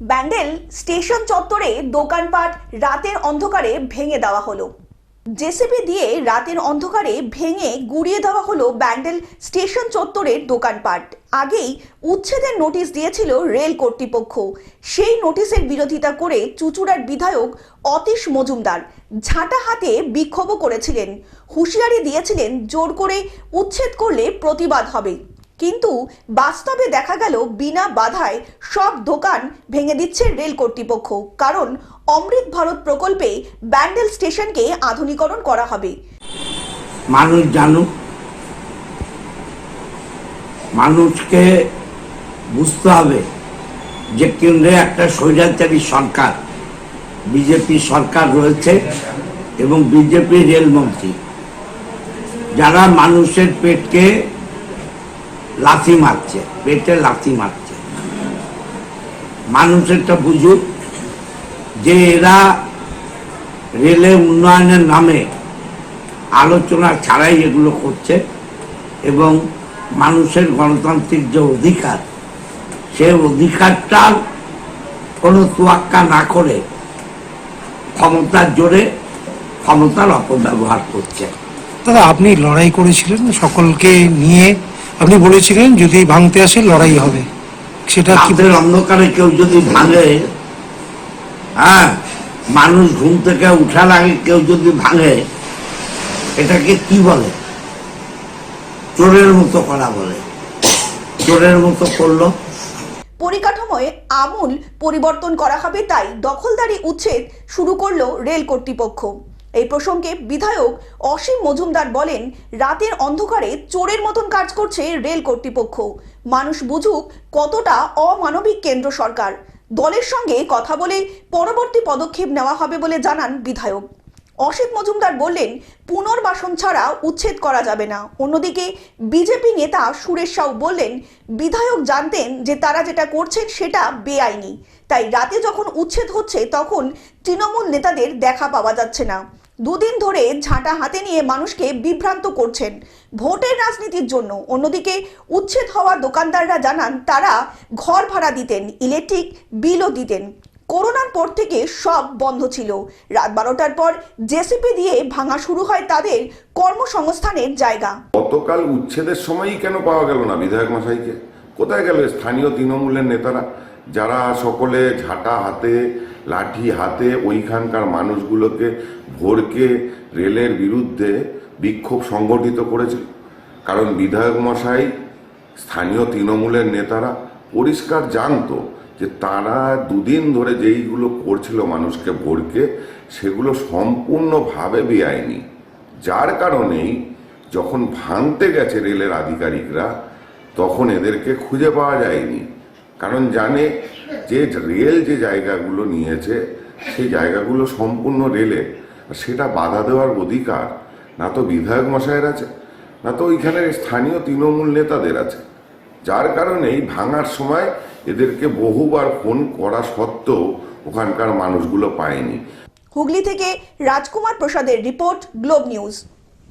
Bandel station চত্বরে দোকানপাট রাতের অন্ধকারে ভেঙে দেওয়া হলো। জেসিবি দিয়ে রাতের অন্ধকারে ভেঙে গুড়িয়ে দেওয়া হলো ব্যান্ডেল স্টেশন চত্বরের দোকানপাট। আগেই উচ্ছেদের নোটিশ দিয়েছিল রেল কর্তৃপক্ষ। সেই নোটিশের বিরোধিতা করে চুচুড়ার বিধায়ক অতীশ মজুমদার ঝাঁটা হাতে বিক্ষোভও করেছিলেন। হুঁশিয়ারি দিয়েছিলেন, জোর করে উচ্ছেদ করলে প্রতিবাদ হবে। কিন্তু বাস্তবে দেখা গেল বিনা বাধায় সব দোকান ভেঙে দিচ্ছে রেল কর্তৃপক্ষ। কারণ অমৃত ভারত প্রকল্পে ব্যান্ডেল স্টেশনকে আধুনিকরণ করা হবে। মানুষ জানুক। মানুষকে বুঝতে হবে যে কেন্দ্রে একটা স্বৈরাচারী সরকার, বিজেপি সরকার রয়েছে এবং বিজেপি রেলমন্ত্রী। যারা মানুষের পেটকে লাথি মারছে, পেটে লাথি মারছে। মানুষ একটা বুঝুক যে এরা রেলের উন্নয়নের নামে আলোচনা ছাড়াই এগুলো করছে এবং মানুষের গণতান্ত্রিক যে অধিকার, সে অধিকারটার কোনো তোয়াক্কা না করে ক্ষমতার জোরে ক্ষমতার অপব্যবহার করছে। দাদা, আপনি লড়াই করেছিলেন সকলকে নিয়ে আপনি বলেছিলেন যদি ভাঙতে আসে লড়াই হবে। সেটা কি রাতের অন্ধকারে কেউ যদি ভাঙে হ্যাঁ মানুষ ঘুম থেকে উঠার আগে কেউ যদি ভাঙে এটাকে কি বলে? চোরের মতো করা বলে। চোরের মতো করল। পরিকাঠামোয় আমূল পরিবর্তন করা হবে তাই দখলদারি উচ্ছেদ শুরু করল রেল কর্তৃপক্ষ। এই প্রসঙ্গে বিধায়ক অসীম মজুমদার বলেন, রাতের অন্ধকারে চোরের মতন কাজ করছে রেল কর্তৃপক্ষ। মানুষ বুঝুক কতটা অমানবিক কেন্দ্র সরকার। দলের সঙ্গে কথা বলে পরবর্তী পদক্ষেপ নেওয়া হবে বলে জানান বিধায়ক। অসিত মজুমদার বললেন, পুনর্বাসন ছাড়া উচ্ছেদ করা যাবে না। অন্যদিকে বিজেপি নেতা সুরেশ সাউ বললেন, বিধায়ক জানতেন যে তারা যেটা করছেন সেটা বেআইনি। তাই রাতে যখন উচ্ছেদ হচ্ছে তখন তৃণমূল নেতাদের দেখা পাওয়া যাচ্ছে না। দুদিন ধরে ঝাঁটা হাতে নিয়ে মানুষকে বিভ্রান্ত করছেন ভোটের রাজনীতির জন্য। অন্যদিকে উচ্ছেদ হওয়া দোকানদাররা জানান, তারা ঘর ভাড়া দিতেন, ইলেকট্রিক বিলও দিতেন। করোনার পর থেকে সব বন্ধ ছিল। রাত বারোটার পর জেসিপি দিয়ে ভাঙা শুরু হয় তাদের কর্মসংস্থানের জায়গা। গতকাল উচ্ছেদের সময়ই কেন পাওয়া গেল না বিধায়ক মশাইকে? কোথায় গেল? স্থানীয় তৃণমূলের নেতারা? যারা সকলে ঝাঁটা হাতে, লাঠি হাতে ওইখানকার মানুষগুলোকে ভোরকে রেলের বিরুদ্ধে বিক্ষোভ সংগঠিত করেছিল। কারণ বিধায়ক মশাই, স্থানীয় তৃণমূলের নেতারা পরিষ্কার জানতো যে তারা দুদিন ধরে যেইগুলো করছিল মানুষকে ভোরকে, সেগুলো সম্পূর্ণভাবে বেআইনি। যার কারণেই যখন ভাঙতে গেছে রেলের আধিকারিকরা, তখন এদেরকে খুঁজে পাওয়া যায়নি। কারণ জানে যে রেল যে জায়গাগুলো নিয়েছে, সেই জায়গাগুলো সম্পূর্ণ রেলে। সেটা বাধা দেওয়ার অধিকার না তো বিধায়ক মশাইয়ের আছে, না তো ওইখানে স্থানীয় তৃণমূল নেতাদের আছে। যার কারণেই ভাঙার সময় এদেরকে বহুবার ফোন করা সত্ত্বেও ওখানকার মানুষগুলো পায়নি। হুগলি থেকে রাজকুমার প্রসাদের রিপোর্ট গ্লোব নিউজ।